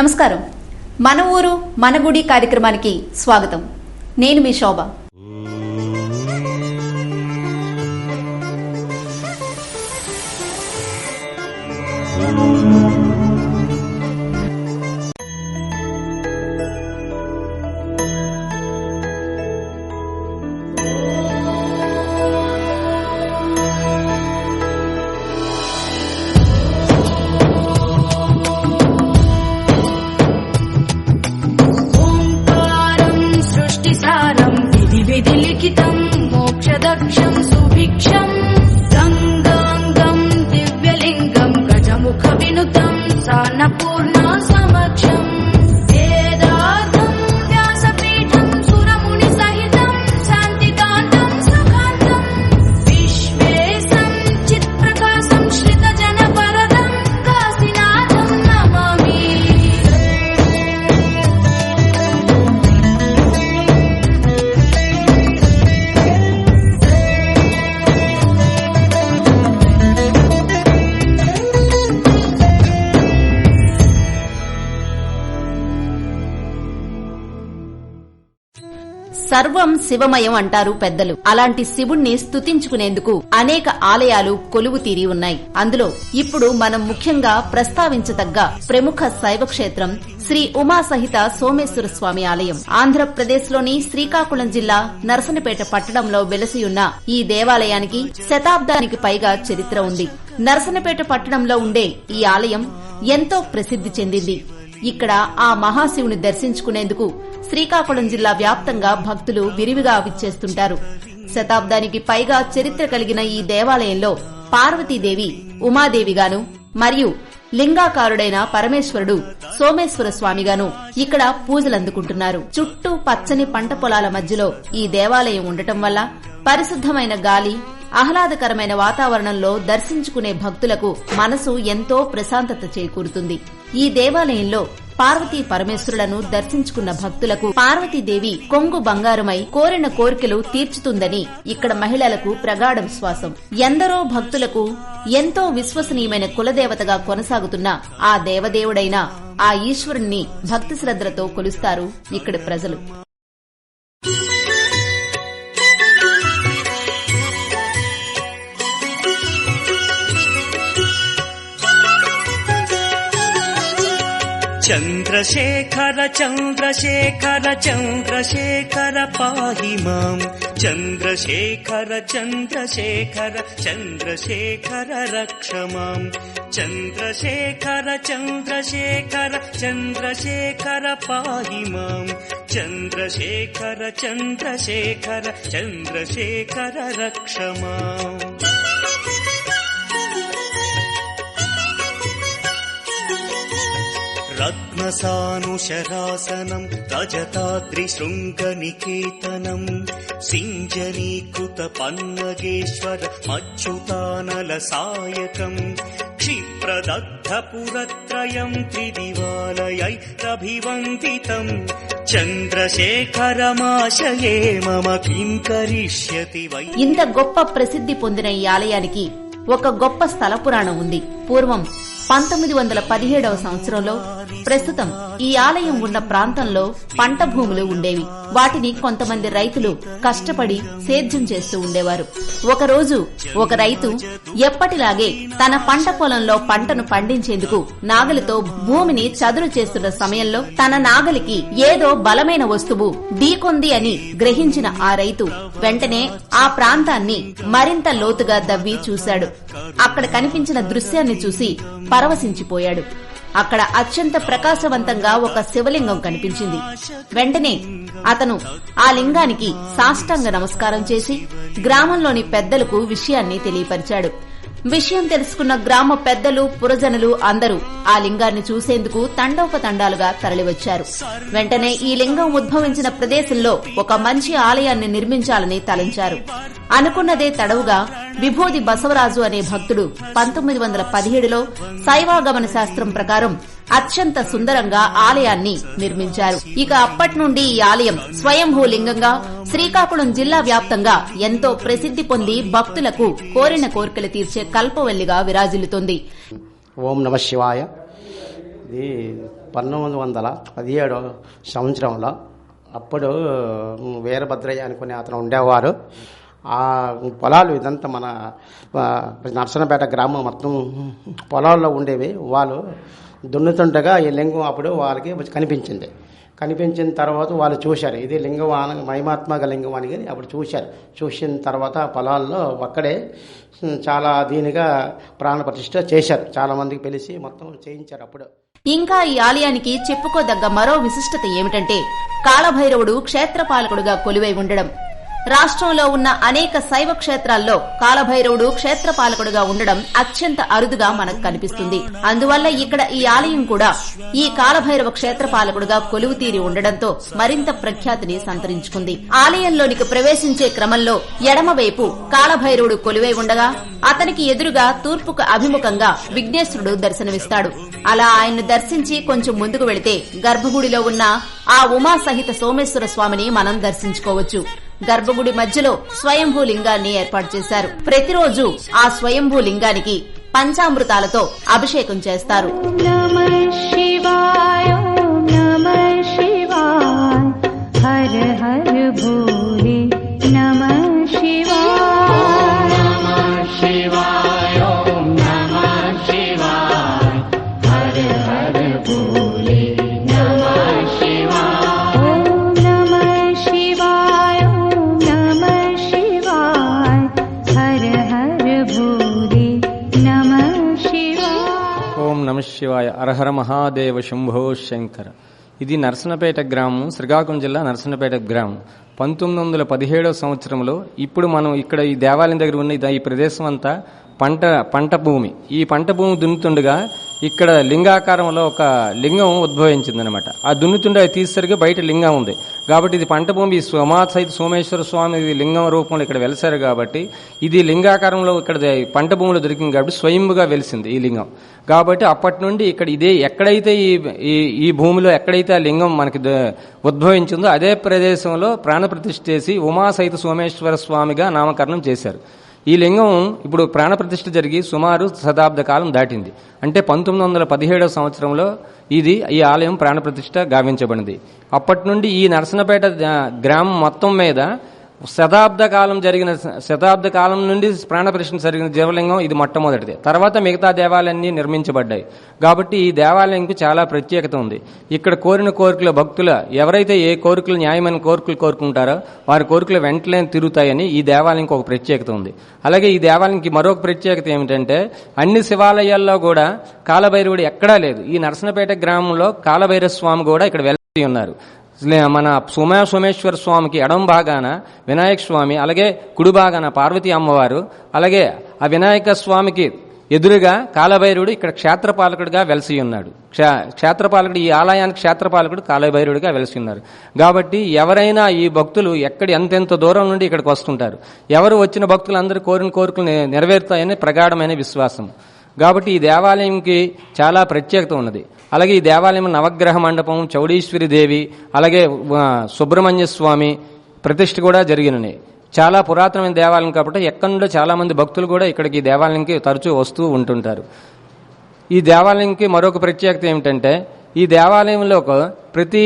నమస్కారం. మన ఊరు మన గుడి కార్యక్రమానికి స్వాగతం. నేను మీ శోభ. సృష్టిసారం విధి విధి లిఖితం మోక్షదక్షం సుభిక్షం. గంగాంగం దివ్యలింగం గజముఖ వినుతం సాన్నపూర్ణ సర్వం శివమయం అంటారు పెద్దలు. అలాంటి శివుణ్ణి స్తుతించుకునేందుకు అనేక ఆలయాలు కొలువు తీరి ఉన్నాయి. అందులో ఇప్పుడు మనం ముఖ్యంగా ప్రస్తావించదగ్గ ప్రముఖ శైవ క్షేత్రం శ్రీ ఉమా సహిత సోమేశ్వర స్వామి ఆలయం. ఆంధ్రప్రదేశ్లోని శ్రీకాకుళం జిల్లా నరసనపేట పట్టణంలో వెలసియున్న ఈ దేవాలయానికి శతాబ్దానికి పైగా చరిత్ర ఉంది. నరసనపేట పట్టణంలో ఉండే ఈ ఆలయం ఎంతో ప్రసిద్ధి చెందింది. ఇక్కడ ఆ మహాశివుని దర్శించుకునేందుకు శ్రీకాకుళం జిల్లా వ్యాప్తంగా భక్తులు విరివిగా విచ్చేస్తుంటారు. శతాబ్దానికి పైగా చరిత్ర కలిగిన ఈ దేవాలయంలో పార్వతీదేవి ఉమాదేవిగాను మరియు లింగాకారుడైన పరమేశ్వరుడు సోమేశ్వర స్వామిగాను ఇక్కడ పూజలందుకుంటున్నారు చుట్టూ పచ్చని పంట పొలాల మధ్యలో ఈ దేవాలయం ఉండటం వల్ల పరిశుద్ధమైన గాలి ఆహ్లాదకరమైన వాతావరణంలో దర్శించుకునే భక్తులకు మనసు ఎంతో ప్రశాంతత చేకూరుతుంది. ఈ దేవాలయంలో పార్వతీ పరమేశ్వరులను దర్శించుకున్న భక్తులకు పార్వతీదేవి కొంగు బంగారమై కోరిన కోరికలు తీర్చుతుందని ఇక్కడ మహిళలకు ప్రగాఢ విశ్వాసం. ఎందరో భక్తులకు ఎంతో విశ్వసనీయమైన కులదేవతగా కొనసాగుతున్న ఆ దేవదేవుడైన ఆ ఈశ్వరుణ్ణి భక్తి శ్రద్ధలతో కొలుస్తారు ఇక్కడి ప్రజలు. चन्द्रशेखर चन्द्रशेखर चन्द्रशेखर पाहि माम् चन्द्रशेखर चन्द्रशेखर चन्द्रशेखर रक्ष माम् चन्द्रशेखर चन्द्रशेखर चन्द्रशेखर पाहि माम् चन्द्रशेखर चन्द्रशेखर चन्द्रशेखर रक्ष माम् రత్నసానుశరాసనం రజతాద్రిశృంగనికేతనం సింజనీకృత పన్నగేశ్వర మచ్యుతానల సాయకం క్షిప్రదగ్ధ త్రిదివాలయైరభివందితం చంద్రశేఖరమాశయే మమ కిం కరిష్యతి వై ఇంత గొప్ప ప్రసిద్ధి పొందిన ఈ ఆలయానికి ఒక గొప్ప స్థల పురాణం ఉంది. పూర్వం పంతొమ్మిది వందల పదిహేడవ సంవత్సరంలో ప్రస్తుతం ఈ ఆలయం ఉన్న ప్రాంతంలో పంట భూములు ఉండేవి. వాటిని కొంతమంది రైతులు కష్టపడి సేద్యం చేస్తూ ఉండేవారు. ఒకరోజు ఒక రైతు ఎప్పటిలాగే తన పంట పొలంలో పంటను పండించేందుకు నాగలితో భూమిని చదును చేస్తున్న సమయంలో తన నాగలికి ఏదో బలమైన వస్తువు ఢీకొంది అని గ్రహించిన ఆ రైతు వెంటనే ఆ ప్రాంతాన్ని మరింత లోతుగా దవ్వి చూశాడు. అక్కడ కనిపించిన దృశ్యాన్ని చూసి పరవశించిపోయాడు. అక్కడ అత్యంత ప్రకాశవంతంగా ఒక శివలింగం కనిపించింది. వెంటనే అతను ఆ లింగానికి సాష్టాంగ నమస్కారం చేసి గ్రామంలోని పెద్దలకు విషయాన్ని తెలియపరిచాడు. విషయం తెలుసుకున్న గ్రామ పెద్దలు పురజనులు అందరూ ఆ లింగాన్ని చూసేందుకు తండోపతండాలుగా తరలివచ్చారు. వెంటనే ఈ లింగం ఉద్భవించిన ప్రదేశంలో ఒక మంచి ఆలయాన్ని నిర్మించాలని తలంచారు. అనుకున్నదే తడవుగా విభూది బసవరాజు అనే భక్తుడు పంతొమ్మిది వందల పదిహేడులో శైవాగమన శాస్త్రం ప్రకారం అత్యంత సుందరంగా ఆలయాన్ని నిర్మించారు. ఇక అప్పటి నుండి ఈ ఆలయం స్వయంభూ లింగంగా శ్రీకాకుళం జిల్లా వ్యాప్తంగా ఎంతో ప్రసిద్ధి పొంది భక్తులకు కోరిన కోరికలు తీర్చే కల్పవల్లిగా విరాజిల్లుతోంది. ఓం నమ శివాయ. ఇది పంతొమ్మిది వందల పదిహేడు సంవత్సరంలో అప్పుడు వీరభద్రయ్య అనుకునే అతను ఉండేవారు. ఆ పొలాలు ఇదంతా మన నర్సనపేట గ్రామం మొత్తం పొలాల్లో ఉండేవి. వాళ్ళు దున్నుతుండగా ఈ లింగం అప్పుడు వాళ్ళకి కనిపించింది. కనిపించిన తర్వాత వాళ్ళు చూశారు. ఇది లింగం మహిమాత్మక లింగం అని అప్పుడు చూశారు. చూసిన తర్వాత పొలాల్లో అక్కడే చాలా దీనిగా ప్రాణప్రతిష్ఠ చేశారు. చాలా మందికి పిలిచి మొత్తం చేయించారు అప్పుడు. ఇంకా ఈ ఆలయానికి చెప్పుకోదగ్గ మరో విశిష్టత ఏమిటంటే కాలభైరవుడు క్షేత్రపాలకుడుగా కొలువై ఉండడం. రాష్ట్రంలో ఉన్న అనేక శైవ క్షేత్రాల్లో కాలభైరవుడు క్షేత్రపాలకుడుగా ఉండడం అత్యంత అరుదుగా మనకు కనిపిస్తుంది. అందువల్ల ఇక్కడ ఈ ఆలయం కూడా ఈ కాలభైరవ క్షేత్రపాలకుడుగా కొలువు తీరి ఉండడంతో మరింత ప్రఖ్యాతిని సంతరించుకుంది. ఆలయంలోనికి ప్రవేశించే క్రమంలో ఎడమవైపు కాలభైరవుడు కొలువై ఉండగా అతనికి ఎదురుగా తూర్పుకు అభిముఖంగా విఘ్నేశ్వరుడు దర్శనమిస్తాడు. అలా ఆయన్ను దర్శించి కొంచెం ముందుకు వెళితే గర్భగుడిలో ఉన్న ఆ ఉమా సహిత సోమేశ్వర స్వామిని మనం దర్శించుకోవచ్చు. గర్భగుడి మధ్యలో స్వయంభూ లింగాన్ని ఏర్పాటు చేశారు. ప్రతిరోజు ఆ స్వయంభూ లింగానికి పంచామృతాలతో అభిషేకం చేస్తారు. శివాయ శివాయ అరహర మహాదేవ శంభో శంకర. ఇది నర్సనపేట గ్రామం శ్రీకాకుళం జిల్లా నర్సనపేట గ్రామం. పంతొమ్మిది వందల పదిహేడవ సంవత్సరంలో ఇప్పుడు మనం ఇక్కడ ఈ దేవాలయం దగ్గర ఉన్న ఈ ప్రదేశం అంతా పంట పంట భూమి. ఈ పంట భూమి దున్నుతుండగా ఇక్కడ లింగాకారంలో ఒక లింగం ఉద్భవించిందనమాట ఆ దున్నుతుండే అది తీసేసరికి బయట లింగం ఉంది. కాబట్టి ఇది పంట భూమి సోమాత్ సహిత సోమేశ్వర స్వామి ఇది లింగం రూపంలో ఇక్కడ వెలిసారు కాబట్టి ఇది లింగాకారంలో ఇక్కడ పంట భూమిలో దొరికింది కాబట్టి స్వయంగా వెలిసింది ఈ లింగం. కాబట్టి అప్పటి నుండి ఇక్కడ ఇదే ఎక్కడైతే ఈ ఈ- ఈ భూమిలో ఎక్కడైతే ఆ లింగం మనకి ఉద్భవించిందో అదే ప్రదేశంలో ప్రాణప్రతిష్ఠ చేసి ఉమా సైత సోమేశ్వర స్వామిగా నామకరణం చేశారు. ఈ లింగం ఇప్పుడు ప్రాణప్రతిష్ఠ జరిగి సుమారు శతాబ్ద కాలం దాటింది. అంటే పంతొమ్మిది వందల పదిహేడవ సంవత్సరంలో ఇది ఈ ఆలయం ప్రాణప్రతిష్ఠ గావించబడింది. అప్పటి నుండి ఈ నరసనపేట గ్రామం మొత్తం మీద శతాబ్ద కాలం జరిగిన శతాబ్ద కాలం నుండి ప్రాణప్రతిష్ఠ జరిగిన జీవలింగం ఇది మొట్టమొదటిది. తర్వాత మిగతా దేవాలయాన్ని నిర్మించబడ్డాయి. కాబట్టి ఈ దేవాలయంకు చాలా ప్రత్యేకత ఉంది. ఇక్కడ కోరిన కోరికల భక్తుల ఎవరైతే ఏ కోరికలు న్యాయమైన కోరికలు కోరుకుంటారో వారి కోరికలు వెంటనే తిరుగుతాయని ఈ దేవాలయంకి ఒక ప్రత్యేకత ఉంది. అలాగే ఈ దేవాలయంకి మరొక ప్రత్యేకత ఏమిటంటే అన్ని శివాలయాల్లో కూడా కాలభైరవుడు ఎక్కడా లేదు. ఈ నరసనపేట గ్రామంలో కాలభైరవ స్వామి కూడా ఇక్కడ వెళ్తూ ఉన్నారు. మన సోమా సోమేశ్వర స్వామికి ఎడం భాగాన వినాయక స్వామి అలాగే కుడి భాగాన పార్వతీ అమ్మవారు అలాగే ఆ వినాయక స్వామికి ఎదురుగా కాలభైరుడు ఇక్కడ క్షేత్రపాలకుడిగా వెలసి ఉన్నాడు. క్షే- క్షేత్రపాలకుడు ఈ ఆలయానికి క్షేత్రపాలకుడు కాలభైరుడిగా వెలసి ఉన్నారు. కాబట్టి ఎవరైనా ఈ భక్తులు ఎక్కడ ఎంతెంత దూరం నుండి ఇక్కడికి వస్తుంటారు. ఎవరు వచ్చిన భక్తులందరూ కోరిన కోరికలు నెరవేరుతాయని ప్రగాఢమైన విశ్వాసం. కాబట్టి ఈ దేవాలయంకి చాలా ప్రత్యేకత ఉన్నది. అలాగే ఈ దేవాలయం నవగ్రహ మండపం చౌడీశ్వరి దేవి అలాగే సుబ్రహ్మణ్య స్వామి ప్రతిష్ఠ కూడా జరిగినవి చాలా పురాతనమైన దేవాలయం కాబట్టి ఎక్కడి నుండో చాలామంది భక్తులు కూడా ఇక్కడికి ఈ దేవాలయంకి తరచూ వస్తూ ఉంటుంటారు. ఈ దేవాలయంకి మరొక ప్రత్యేకత ఏమిటంటే ఈ దేవాలయంలో ఒక ప్రతి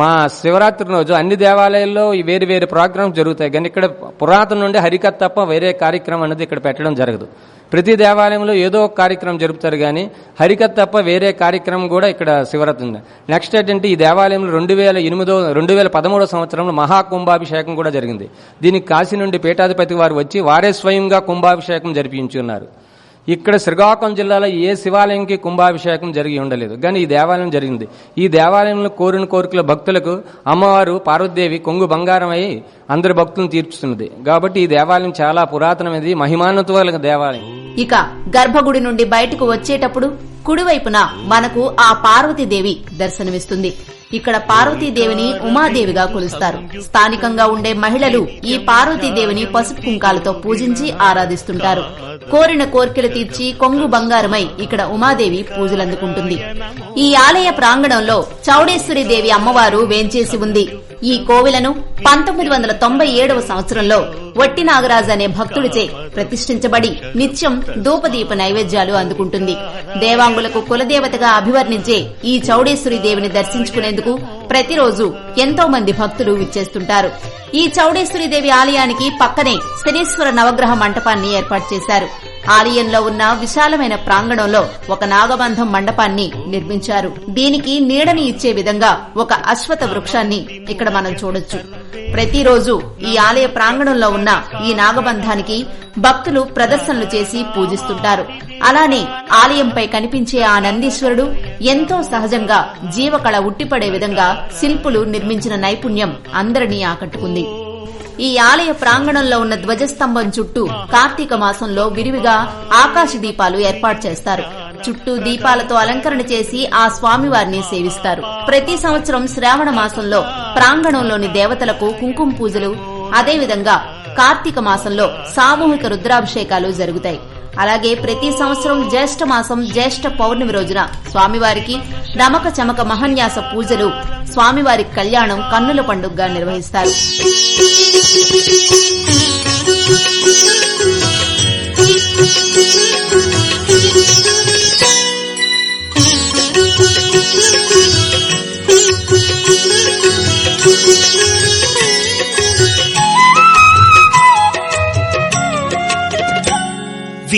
మా శివరాత్రి రోజు అన్ని దేవాలయాల్లో వేరు వేరు ప్రోగ్రామ్స్ జరుగుతాయి. కానీ ఇక్కడ పురాతన నుండి హరికథ తప్ప వేరే కార్యక్రమం అనేది ఇక్కడ పెట్టడం జరగదు. ప్రతి దేవాలయంలో ఏదో ఒక కార్యక్రమం జరుపుతారు కానీ హరికథ తప్ప వేరే కార్యక్రమం కూడా ఇక్కడ శివరాత్రి ఉంది నెక్స్ట్ ఏంటంటే ఈ దేవాలయంలో రెండు వేల ఎనిమిదో రెండు వేల పదమూడో సంవత్సరంలో మహాకుంభాభిషేకం కూడా జరిగింది. దీనికి కాశీ నుండి పీఠాధిపతి వారు వచ్చి వారే స్వయంగా కుంభాభిషేకం జరిపించున్నారు. ఇక్కడ శ్రీకాకుళం జిల్లాలో ఏ శివాలయంకి కుంభాభిషేకం జరిగి ఉండలేదు. కానీ ఈ దేవాలయం జరిగింది. ఈ దేవాలయంలో కోరిన కోరికల భక్తులకు అమ్మవారు పార్వతీదేవి కొంగు బంగారం అయి అందరి భక్తులను తీర్చుతున్నది. కాబట్టి ఈ దేవాలయం చాలా పురాతనమైనది మహిమాన్విత దేవాలయం. ఇక గర్భగుడి నుండి బయటకు వచ్చేటప్పుడు కుడివైపున మనకు ఆ పార్వతీదేవి దర్శనమిస్తుంది. ఇక్కడ పార్వతీదేవిని ఉమాదేవిగా కొలుస్తారు. స్థానికంగా ఉండే మహిళలు ఈ పార్వతీదేవిని పసుపు కుంకాలతో పూజించి ఆరాధిస్తుంటారు. కోరిన కోర్కెలు తీర్చి కొంగు బంగారమై ఇక్కడ ఉమాదేవి పూజలందుకుంటుంది. ఈ ఆలయ ప్రాంగణంలో చౌడేశ్వరి దేవి అమ్మవారు వేంచేసి ఉంది. ఈ కోవిలను పంతొమ్మిది వందల తొంభై ఏడవ సంవత్సరంలో వట్టి నాగరాజు అనే భక్తుడిచే ప్రతిష్ఠించబడి నిత్యం ధూపదీప నైవేద్యాలు అందుకుంటుంది. దేవాంగులకు కులదేవతగా అభివర్ణించే ఈ చౌడేశ్వరి దేవిని దర్శించుకునేందుకు ప్రతిరోజు ఎంతో మంది భక్తులు విచ్చేస్తుంటారు. ఈ చౌడేశ్వరి దేవి ఆలయానికి పక్కనే శనీశ్వర నవగ్రహ మంటపాన్ని ఏర్పాటు చేశారు. ఆలయంలో ఉన్న విశాలమైన ప్రాంగణంలో ఒక నాగబంధం మండపాన్ని నిర్మించారు. దీనికి నీడని ఇచ్చే విధంగా ఒక అశ్వత వృక్షాన్ని ఇక్కడ మనం చూడొచ్చు. ప్రతిరోజు ఈ ఆలయ ప్రాంగణంలో ఉన్న ఈ నాగబంధానికి భక్తులు ప్రదర్శనలు చేసి పూజిస్తుంటారు. అలానే ఆలయంపై కనిపించే ఆ నందీశ్వరుడు ఎంతో సహజంగా జీవకళ ఉట్టిపడే విధంగా శిల్పులు నిర్మించిన నైపుణ్యం అందరినీ ఆకట్టుకుంది. ఈ ఆలయ ప్రాంగణంలో ఉన్న ధ్వజస్తంభం చుట్టూ కార్తీక మాసంలో విరివిగా ఆకాశ దీపాలు ఏర్పాటు చేస్తారు. చుట్టూ దీపాలతో అలంకరణ చేసి ఆ స్వామివారిని సేవిస్తారు. ప్రతి సంవత్సరం శ్రావణ మాసంలో ప్రాంగణంలోని దేవతలకు కుంకుమ పూజలు అదేవిధంగా కార్తీక మాసంలో సామూహిక రుద్రాభిషేకాలు జరుగుతాయి. అలాగే ప్రతి సంవత్సరం జ్యేష్ఠ మాసం జ్యేష్ఠ పౌర్ణమి రోజున స్వామివారికి నమక చమక మహన్యాస పూజలు స్వామివారి కళ్యాణం కన్నుల పండుగగా నిర్వహిస్తారు.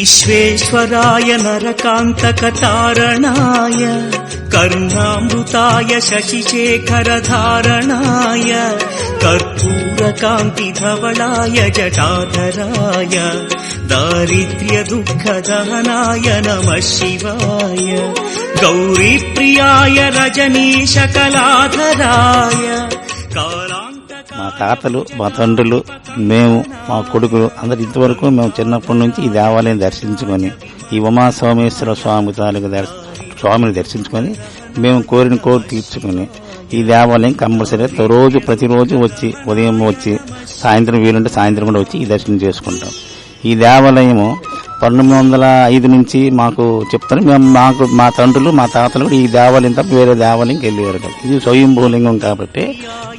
విశ్వేశ్వరాయ నరకాంతకతారణాయ కరుణామృతాయ శశిశేఖరధారణాయ కర్పూరకాంతిధవళాయ జటాధరాయ దారిద్ర్యదుఃఖదహనాయ నమ శివాయ గౌరీప్రియాయ రజనీశకలాధరాయ కాల తాతలు మా తండ్రులు మేము మా కొడుకులు అందరు ఇంతవరకు మేము చిన్నప్పటి నుంచి ఈ దేవాలయం దర్శించుకొని ఈ ఉమా సోమేశ్వర స్వామి తాలూకు స్వామిని దర్శించుకొని మేము కోరిన కోరి తీర్చుకొని ఈ దేవాలయం కంపల్సరీ రోజు ప్రతిరోజు వచ్చి ఉదయం వచ్చి సాయంత్రం వీలుంటే సాయంత్రం కూడా వచ్చి ఈ దర్శనం చేసుకుంటాం. ఈ దేవాలయము పంతొమ్మిది వందల ఐదు నుంచి మాకు చెప్తాను మేము మాకు మా తండ్రులు మా తాతలు కూడా ఈ దేవాలయం తప్ప వేరే దేవాలయంకి వెళ్ళేవారు కాదు. ఇది స్వయంభూలింగం కాబట్టి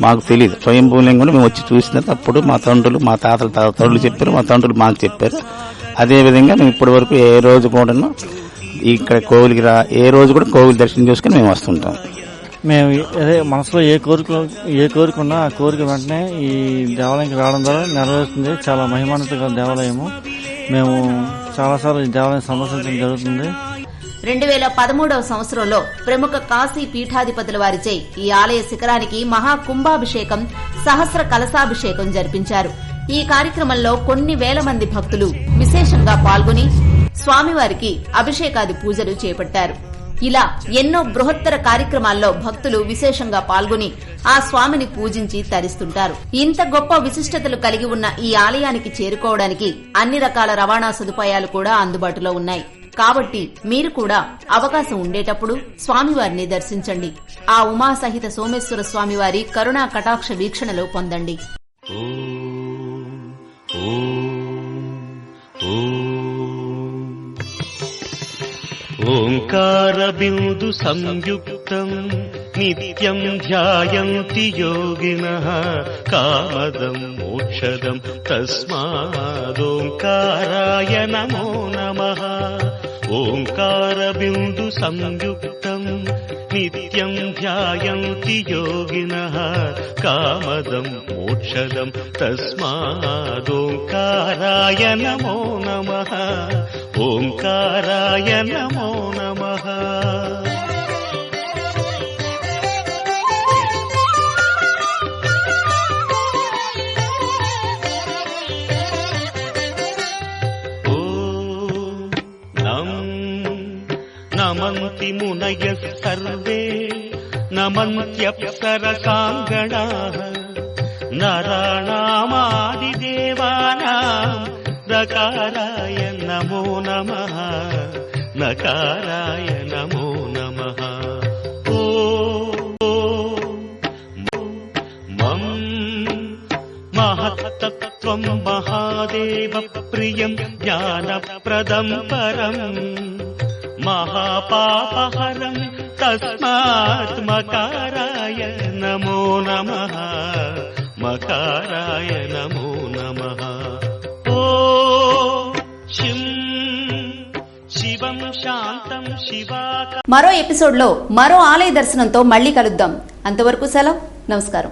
మాకు తెలియదు స్వయంభూలింగం మేము వచ్చి చూసిన అప్పుడు మా తండ్రులు మా తాతల తండ్రులు చెప్పారు మా తండ్రులు మాకు చెప్పారు. అదేవిధంగా మేము ఇప్పటి వరకు ఏ రోజు కూడాను ఇక్కడ కోవిలికి రా ఏ రోజు కూడా కోవిల్ దర్శనం చేసుకుని మేము వస్తుంటాం. మేము అదే మనసులో ఏ కోరిక ఏ కోరిక ఉన్నా ఆ కోరిక వెంటనే ఈ దేవాలయంకి రావడం ద్వారా నెరవేరుతుంది చాలా మహిమాన్విత దేవాలయము. మేము చాలాసార్లు ఈ దేవాలయం సందర్శించడం జరుగుతుంది. రెండు వేల పదమూడవ సంవత్సరంలో ప్రముఖ కాశీ పీఠాధిపతుల వారిచే ఈ ఆలయ శిఖరానికి మహా కుంభాభిషేకం సహస్ర కలశాభిషేకం జరిపించారు. ఈ కార్యక్రమంలో కొన్ని వేల మంది భక్తులు విశేషంగా పాల్గొని స్వామివారికి అభిషేకాది పూజలు చేపట్టారు. ఇలా ఎన్నో బృహత్తర కార్యక్రమాల్లో భక్తులు విశేషంగా పాల్గొని ఆ స్వామిని పూజించి తరిస్తుంటారు. ఇంత గొప్ప విశిష్టతలు కలిగి ఉన్న ఈ ఆలయానికి చేరుకోవడానికి అన్ని రకాల రవాణా సదుపాయాలు కూడా అందుబాటులో ఉన్నాయి. కాబట్టి మీరు కూడా అవకాశం ఉండేటప్పుడు స్వామివారిని దర్శించండి. ఆ ఉమాసహిత సోమేశ్వర స్వామివారి కరుణా కటాక్ష వీక్షణలో పొందండి. ఓం संयुक्तम् नित्यम् ध्यायन्ति योगिनः कामदम् मोक्षदम् तस्मादोङ्काराय नमो नमः। ओङ्कारबिन्दु संयुक्तम् नित्यम् ध्यायन्ति योगिनः कामदम् मोक्षदम् तस्मादोङ्काराय नमो नमः ఓంకారాయ నమో నమ నమంతి మునయ సర్వే నమంత్యప్సరకాంగణా నరాణామాదిదేవానా రకారా नकाराय नमो नमः। ओ महातत्त्वं महादेव प्रियं ज्ञानप्रदं परम् महापापरम् तस्मात् मकाराय नमो नमः। मकाराय नमो మరో ఎపిసోడ్లో మరో ఆలయ దర్శనంతో మళ్ళీ కలుద్దాం. అంతవరకు సెలవు. నమస్కారం.